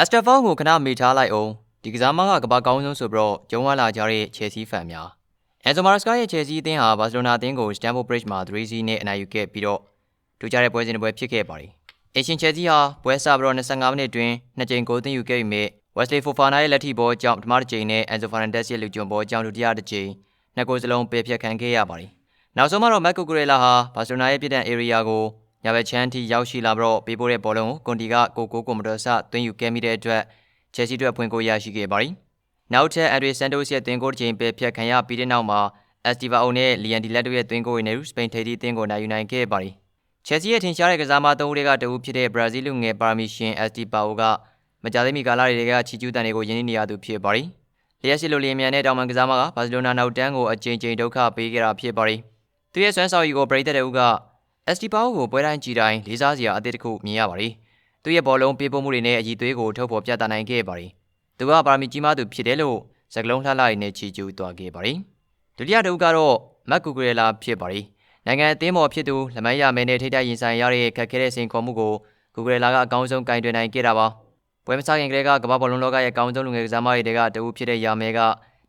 အက်စတာဖောင်းကိုခဏမေ့ထားလိုက်အောင်ဒီကစားမကကဘာကောင်းဆုံးဆိုပြီးတော့ဂျုံဝါလာကြတဲ့ချယ်ဆီဖန်များအန်ဆိုမာရက်စကာရဲ့ချယ်ဆီအသင်းဟာဘာစီလိုနာအသင်းကိုစတန်ဖို့ဘရစ်မှာ3-0နဲ့အနိုင်ယူခဲ့ပြီးတော့ထူးခြားတဲ့ပွဲစဉ်တစ်ပွဲဖြစ်ခဲ့ပါတယ်အရှင်ချယ်ဆီဟာပွဲစားပြီးတော့25မိနစ်တွင်နှစ်ကြိမ်ဂိုးသွင်းယူခဲ့ပြီးမြဲ Wesley Fofana ရဲ့လက်ထိဘောကြောင့်ပထမတစ်ကြိမ်နဲ့ Enzo Fernandez ရဲ့လူကျွံဘောကြောင့်ဒုတိယတစ်ကြိမ်နှစ်ဂိုးစလုံးပယ်ဖျက်ခံခဲ့ရပါတယ်နောက်ဆုံးမှာတော့ Marco Cucurella ဟာဘာစီလိုနာရဲ့ပြည်တန် area ကို ညာဘက်ချမ်းထိရောက်ရှိလာပြီးတော့ပေးပို့တဲ့ဘောလုံးကိုကွန်တီကကိုကိုကိုမတော်ဆသွင်းယူခဲ့မိတဲ့အတွက်ချယ်ဆီအတွက်ဖွင့်ကိုရရှိခဲ့ပါတယ်။နောက်ထပ်အန်ဒရီဆန်တိုစ်ရဲ့သွင်းကိုတစ်ချိန်ပဲဖျက်ခံရပြီးတဲ့နောက်မှာအက်စတီဗာအိုနဲ့လီယန်ဒီလက်တို့ရဲ့သွင်းကိုတွေနဲ့စပိန်ထေဒီအသင်းကိုနိုင်ယူနိုင်ခဲ့ပါတယ်။ချယ်ဆီရဲ့ထင်ရှားတဲ့ကစားမသုံးဦးတွေကတဦးဖြစ်တဲ့ဘရာဇီးလူငယ်ပါမီရှင်အက်စတီပါအိုကမကြသေးမီကာလတွေကချီကျူးတန်တွေကိုယင်းနေရသူဖြစ်ပါတယ်။လျက်ရှိလိုလီယန်မြန်နဲ့တောင်မန်ကစားမကဘာစီလိုနာနောက်တန်းကိုအကြိမ်ကြိမ်ဒုက္ခပေးခဲ့တာဖြစ်ပါတယ်။သူရဲ့ဆွမ်းဆောင်ရည်ကိုပရိသတ်တဲ့ဦးက အက်စတီပါအိုကိုပွဲတိုင်းကြည်တိုင်းလေးစားစရာအသစ်တစ်ခုမြင်ရပါတယ်။သူရဲ့ဘောလုံးပေးပို့မှုတွေနဲ့အည်သွေးကိုထုတ်ဖော်ပြသနိုင်ခဲ့ပါတယ်။သူကပါရမီကြီးမားသူဖြစ်တယ်လို့စကလုံးလှလှရည်နဲ့ချီကျူးသွားခဲ့ပါတယ်။ဒုတိယတဦးကတော့မက်ကူဂရလာဖြစ်ပါတယ်။နိုင်ငံအသင်းမော်ဖြစ်သူလမိုင်းရမဲနဲ့ထိတိုက်ရင်ဆိုင်ရတဲ့ခက်ခဲတဲ့စိန်ခေါ်မှုကိုကူဂရလာကအကောင်းဆုံးကင်တွင်နိုင်ခဲ့တာပါ။ပွဲမစခင်ကလေးကကမ္ဘာဘောလုံးလောကရဲ့အကောင်းဆုံးလူငယ်ကစားမတွေကတဦးဖြစ်တဲ့ရာမဲက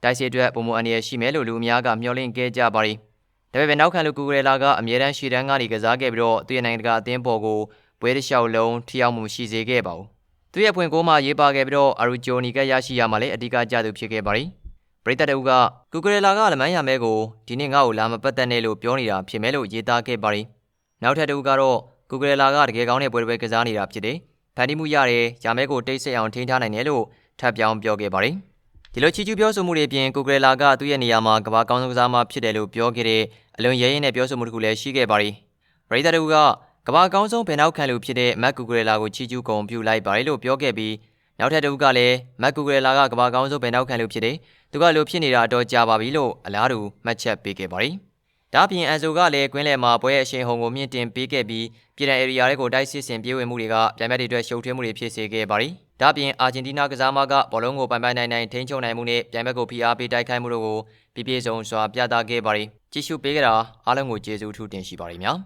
တိုက်စစ်အတွက်ပုံမအန်ရရှိမယ်လို့လူအများကမျှော်လင့်ခဲ့ကြပါတယ်။ ဒါပေမဲ့နောက်ခံလူကူဂရလာကအမြဲတမ်းရှေ့တန်းကနေကစားခဲ့ပြီးတော့သူ့ရဲ့နိုင်ငံတကာအသင်းပေါ်ကိုပွဲတစ်လျှောက်လုံးထိရောက်မှုရှိစေခဲ့ပါဘူး။သူရဲ့ဖွင့်ကိုမှရေးပါခဲ့ပြီးတော့အာရူဂျိုနီကရရှိရမှလည်းအဓိကကျသူဖြစ်ခဲ့ပါတယ်။ပရိသတ်တအုပ်ကကူဂရလာကလမန်းရမဲကိုဒီနေ့ငါ့ကိုလာမပတ်သက်နဲ့လို့ပြောနေတာဖြစ်မယ်လို့ရေးသားခဲ့ပါတယ်။နောက်ထပ်တအုပ်ကတော့ကူဂရလာကတကယ်ကောင်းတဲ့ပွဲတစ်ပွဲကစားနေတာဖြစ်တယ်။ဖန်တီးမှုရတယ်။ရာမဲကိုတိတ်ဆိတ်အောင်ထိန်းထားနိုင်တယ်လို့ထပ်ပြောင်းပြောခဲ့ပါတယ်။ ဒီလိုချီကျူးပြောဆိုမှုတွေအပြင်ကူဂရလာကသူ့ရဲ့နေရာမှာကဘာကောင်းဆုံးကစားမဖြစ်တယ်လို့ပြောခဲ့တဲ့အလွန်ရဲရင်နဲ့ပြောဆိုမှုတစ်ခုလည်းရှိခဲ့ပါတယ်။ပရိသတ်တအုပ်ကကဘာကောင်းဆုံးဘယ်နောက်ခံလူဖြစ်တဲ့မက်ကူဂရလာကိုချီကျူးကုန်ပြူလိုက်ပါတယ်လို့ပြောခဲ့ပြီးနောက်ထပ်တစ်ဦးကလည်းမက်ကူဂရလာကကဘာကောင်းဆုံးဘယ်နောက်ခံလူဖြစ်တယ်သူကလိုဖြစ်နေတာတော့ကြာပါပြီလို့အလားတူမှတ်ချက်ပေးခဲ့ပါတယ်။ ဒါပြင်အန်ဆိုကလည်းကွင်းလယ်မှာပွဲရဲ့အရှိန်ဟုန်ကိုမြင့်တင်ပေးခဲ့ပြီးပြည်နယ်ဧရိယာတွေကိုတိုက်စစ်ဆင်ပြေးဝင်မှုတွေကပြိုင်ဘက်တွေအတွက်ရှုပ်ထွေးမှုတွေဖြစ်စေခဲ့ပါတယ်။ဒါပြင်အာဂျင်တီးနားကစားမကဘောလုံးကိုပိုင်ပိုင်နိုင်နိုင်ထိန်းချုပ်နိုင်မှုနဲ့ပြိုင်ဘက်ကိုဖိအားပေးတိုက်ခိုက်မှုတို့ကိုပြည့်ပြည့်စုံစွာပြသခဲ့ပါတယ်။ကြည့်ရှုပေးကြတာအားလုံးကိုကျေးဇူးထူးတင်ရှိပါတယ်များ။